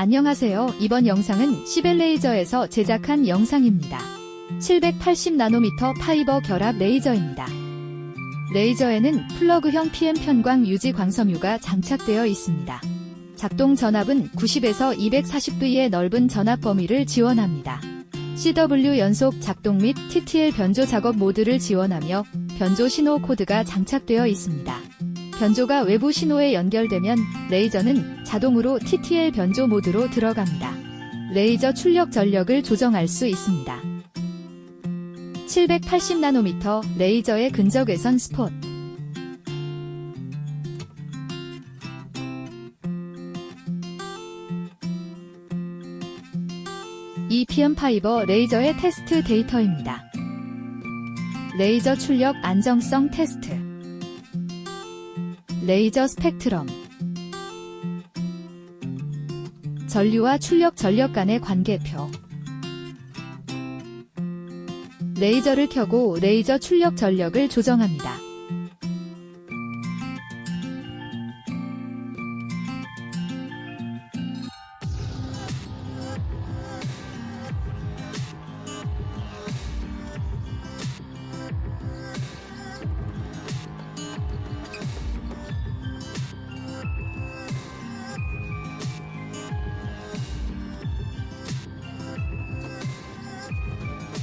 안녕하세요. 이번 영상은 시벨 레이저에서 제작한 영상입니다. 780나노미터 파이버 결합 레이저입니다. 레이저에는 플러그형 PM 편광 유지 광섬유가 장착되어 있습니다. 작동 전압은 90에서 240V의 넓은 전압 범위를 지원합니다. CW 연속 작동 및 TTL 변조 작업 모드를 지원하며 변조 신호 코드가 장착되어 있습니다. 변조가 외부 신호에 연결되면 레이저는 자동으로 TTL 변조 모드로 들어갑니다. 레이저 출력 전력을 조정할 수 있습니다. 780나노미터 레이저의 근적외선 스폿 EPM 파이버 레이저의 테스트 데이터입니다. 레이저 출력 안정성 테스트 레이저 스펙트럼 전류와 출력 전력 간의 관계표 레이저를 켜고 레이저 출력 전력을 조정합니다.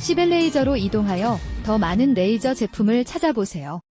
시벨레이저로 이동하여 더 많은 레이저 제품을 찾아보세요.